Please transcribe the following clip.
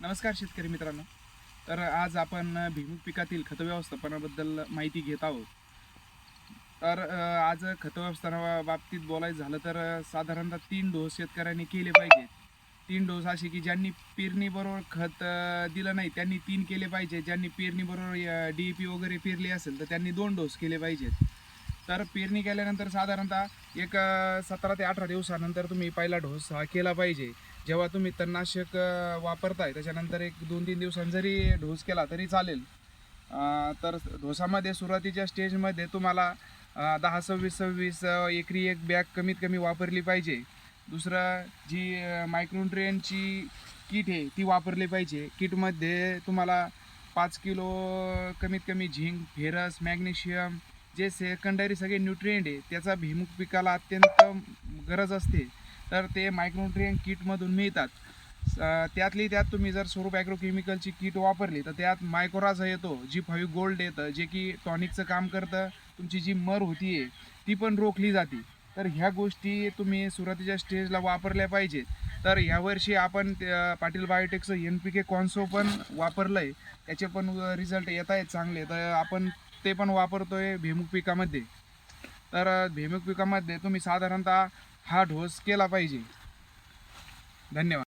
नमस्कार शेतकरी मित्रांनो. तर आज आपण भिमुख पिकातील खत व्यवस्थापनाबद्दल माहिती घेत आहोत. तर आज खत बाबतीत बोलायचं झालं तर साधारणतः तीन डोस शेतकऱ्यांनी केले पाहिजेत तीन डोस असे की ज्यांनी पेरणीबरोबर खत दिलं नाही त्यांनी तीन केले पाहिजे. ज्यांनी पेरणीबरोबर डी पी वगैरे पेरली असेल तर त्यांनी दोन डोस केले पाहिजेत. तर पेरणी केल्यानंतर साधारणतः एक सतरा ते अठरा दिवसानंतर तुम्ही पहिला डोस हा केला पाहिजे. जेव्हा तुम्ही तणनाशक वापरताय त्याच्यानंतर एक दोन तीन दिवसांनी जरी डोस केला तरी चालेल. तर डोसामध्ये सुरुवातीच्या स्टेजमध्ये तुम्हाला दहा सव्वीस सव्वीस एकरी एक बॅग कमीत कमी वापरली पाहिजे. दुसरं जी मायक्रोन्ट्रियनची किट आहे ती वापरली पाहिजे. किटमध्ये तुम्हाला पाच किलो कमीत कमी झिंक फेरस मॅग्नेशियम जे सेकंडरी सगळे न्यूट्रिएंट आहे त्याचा भीमुख पिकाला अत्यंत गरज असते. तर ते मायक्रोन्युट्रियन किटमधून मिळतात. स- त्यातली त्यात तुम्ही जर स्वरूप ॲग्रोकेमिकलची किट वापरली तर त्यात मायक्रोराझा येतो जी फाईव्ह गोल्ड येतं जे की टॉनिकचं काम करतं. तुमची जी मर होती आहे ती पण रोखली जाते. तर ह्या गोष्टी तुम्ही सुरुवातीच्या स्टेजला वापरल्या पाहिजेत. तर ह्यावर्षी आपण त्या पाटील बायोटेकचं एन पी के कॉन्सो पण वापरलं आहे त्याचे पण रिझल्ट येत आहेत चांगले. तर आपण ते पण वापरतो आहे भीमुख पिकामध्ये. तर भेमुख पिकामध्ये तुम्ही साधारणतः हा ढोस केला पाहिजे. धन्यवाद.